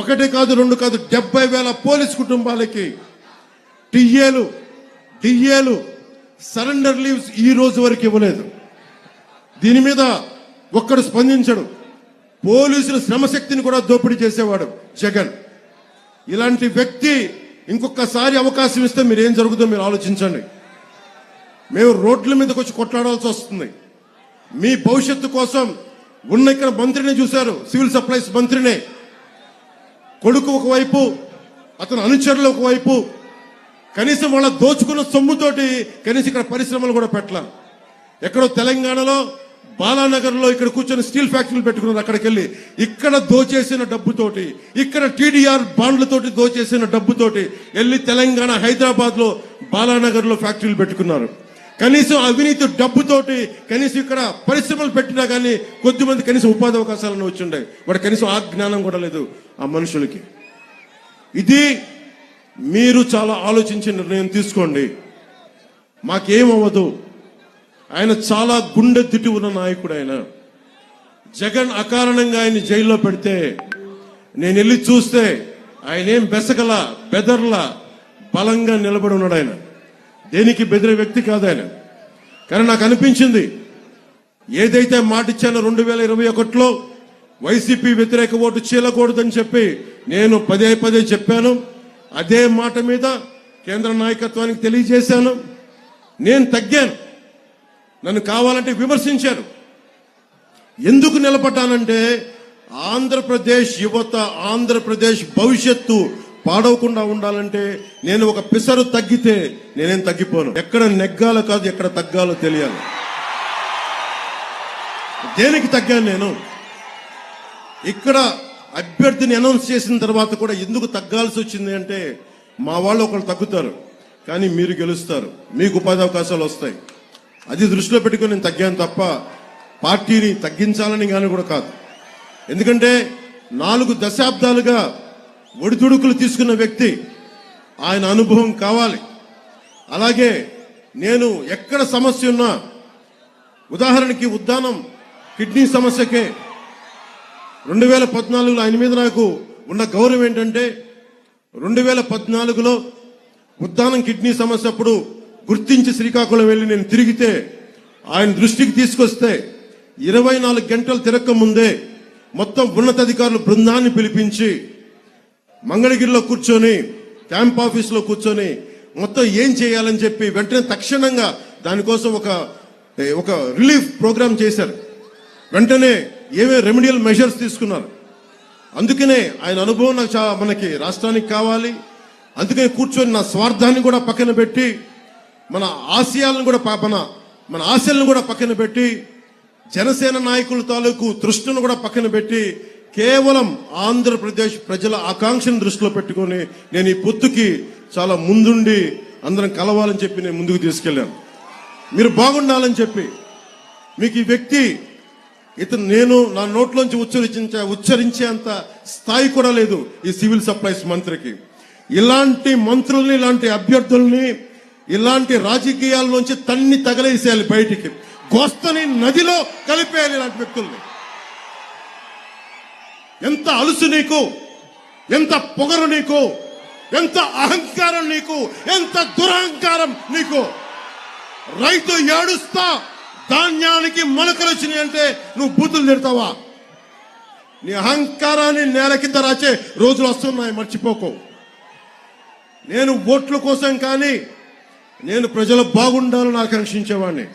ఒకటి కాదు రెండు కాదు డెబ్బై వేల పోలీస్ కుటుంబాలకి టిఏలు డిఏలు సరెండర్ లీవ్స్ ఈ రోజు వరకు ఇవ్వలేదు. దీని మీద ఒక్కడు స్పందించడు. పోలీసుల శ్రమశక్తిని కూడా దోపిడీ చేసేవాడు జగన్. ఇలాంటి వ్యక్తి ఇంకొకసారి అవకాశం ఇస్తే మీరు ఏం జరుగుతుందో మీరు ఆలోచించండి. మేము రోడ్ల మీదకి వచ్చి కొట్లాడాల్సి వస్తుంది. మీ భవిష్యత్తు కోసం ఉన్న ఇక్కడ మంత్రిని చూశారు సివిల్ సప్లైస్ మంత్రినే. కొడుకు ఒకవైపు అతని అనుచరులు ఒకవైపు కనీసం వాళ్ళ దోచుకున్న సొమ్ముతోటి కనీసం ఇక్కడ పరిశ్రమలు కూడా పెట్టాల. ఎక్కడో తెలంగాణలో బాలానగర్లో ఇక్కడ కూర్చొని స్టీల్ ఫ్యాక్టరీలు పెట్టుకున్నారు అక్కడికి వెళ్ళి ఇక్కడ దోచేసిన డబ్బుతోటి ఇక్కడ టీడీఆర్ బాండ్లతోటి దోచేసిన డబ్బుతోటి వెళ్ళి తెలంగాణ హైదరాబాద్లో బాలానగర్లో ఫ్యాక్టరీలు పెట్టుకున్నారు. కనీసం అవినీతి డబ్బుతోటి కనీసం ఇక్కడ పరిశ్రమలు పెట్టినా కానీ కొద్దిమంది కనీసం ఉపాధి అవకాశాలను వచ్చిండే వాడు కనీసం ఆ జ్ఞానం కూడా లేదు ఆ మనుషులకి. ఇది మీరు చాలా ఆలోచించి నిర్ణయం తీసుకోండి. మాకేమవ్వదు. ఆయన చాలా గుండె తిట్టి ఉన్న నాయకుడు ఆయన. జగన్ అకారణంగా ఆయన జైల్లో పెడితే నేను వెళ్ళి చూస్తే ఆయన ఏం బెసగల బెదర్ల బలంగా నిలబడి ఉన్నాడు ఆయన. దేనికి బెదిరే వ్యక్తి కాదు ఆయన కానీ నాకు అనిపించింది ఏదైతే మాట ఇచ్చానో రెండు వేల ఇరవై ఒకటిలో వైసీపీ వ్యతిరేక ఓటు చీలకూడదని చెప్పి నేను పదే పదే చెప్పాను. అదే మాట మీద కేంద్ర నాయకత్వానికి తెలియజేశాను. నేను తగ్గాను. నన్ను కావాలంటే విమర్శించారు. ఎందుకు నిలబడ్డానంటే ఆంధ్రప్రదేశ్ యువత ఆంధ్రప్రదేశ్ భవిష్యత్తు పాడవకుండా ఉండాలంటే నేను ఒక పిసరు తగ్గితే నేనేం తగ్గిపోను. ఎక్కడ నెగ్గాలో కాదు ఎక్కడ తగ్గాలో తెలియాలి. దేనికి తగ్గాను నేను? ఇక్కడ అభ్యర్థిని అనౌన్స్ చేసిన తర్వాత కూడా ఎందుకు తగ్గాల్సి వచ్చింది అంటే మా వాళ్ళు ఒకళ్ళు తగ్గుతారు కానీ మీరు గెలుస్తారు. మీకు ఉపాధి అవకాశాలు వస్తాయి. అది దృష్టిలో పెట్టుకుని నేను తగ్గాను తప్ప పార్టీని తగ్గించాలని కానీ కూడా కాదు. ఎందుకంటే నాలుగు దశాబ్దాలుగా ఒడిదుడుకులు తీసుకున్న వ్యక్తి. ఆయన అనుభవం కావాలి. అలాగే నేను ఎక్కడ సమస్య ఉన్నా ఉదాహరణకి ఉద్దానం కిడ్నీ సమస్యకే రెండు వేల పద్నాలుగులో ఆయన మీద నాకు ఉన్న గౌరవం ఏంటంటే రెండు వేల పద్నాలుగులో ఉద్దానం కిడ్నీ సమస్య అప్పుడు గుర్తించి శ్రీకాకుళం వెళ్ళి నేను తిరిగితే ఆయన దృష్టికి తీసుకొస్తే ఇరవై నాలుగు గంటలు తిరక్క ముందే మొత్తం ఉన్నతాధికారులు బృందాన్ని పిలిపించి మంగళగిరిలో కూర్చొని క్యాంప్ ఆఫీస్లో కూర్చొని మొత్తం ఏం చేయాలని చెప్పి వెంటనే తక్షణంగా దానికోసం ఒక ఒక రిలీఫ్ ప్రోగ్రామ్ చేశారు. వెంటనే ఏమే రెమెడియల్ మెజర్స్ తీసుకున్నారు. అందుకనే ఆయన అనుభవం నాకు చాలా మనకి రాష్ట్రానికి కావాలి. అందుకని కూర్చొని నా స్వార్థాన్ని కూడా పక్కన పెట్టి మన ఆశయాలను కూడా పాపన మన మన ఆశలను కూడా పక్కన పెట్టి జనసేన నాయకుల తాలూకు తృష్ణను కూడా పక్కన పెట్టి కేవలం ఆంధ్రప్రదేశ్ ప్రజల ఆకాంక్షను దృష్టిలో పెట్టుకొని నేను ఈ పొత్తుకి చాలా ముందుండి అందరం కలవాలని చెప్పి నేను ముందుకు తీసుకెళ్ళాను. మీరు బాగుండాలని చెప్పి మీకు ఈ వ్యక్తి ఇతను నేను నా నోట్లోంచి ఉచ్చరించే ఉచ్చరించేంత స్థాయి కూడా లేదు ఈ సివిల్ సప్లైస్ మంత్రికి. ఇలాంటి మంత్రుల్ని ఇలాంటి అభ్యర్థుల్ని ఇలాంటి రాజకీయాల నుంచి తన్ని తగలేసేయాలి బయటికి. గోస్తని నదిలో కలిపేయాలి ఇలాంటి వ్యక్తుల్ని. ఎంత అలుసు నీకు? ఎంత పొగరు నీకు? ఎంత అహంకారం నీకు? ఎంత దురహంకారం నీకు? రైతు ఏడుస్తా ధాన్యానికి మొలకలు వచ్చినాయి అంటే నువ్వు బూతులు తిడతావా? నీ అహంకారాన్ని నేల కింద రాచే రోజులు వస్తున్నాయి మర్చిపోకు. నేను ఓట్ల కోసం కానీ నేను ప్రజలు బాగుండాలని ఆకాంక్షించేవాడిని.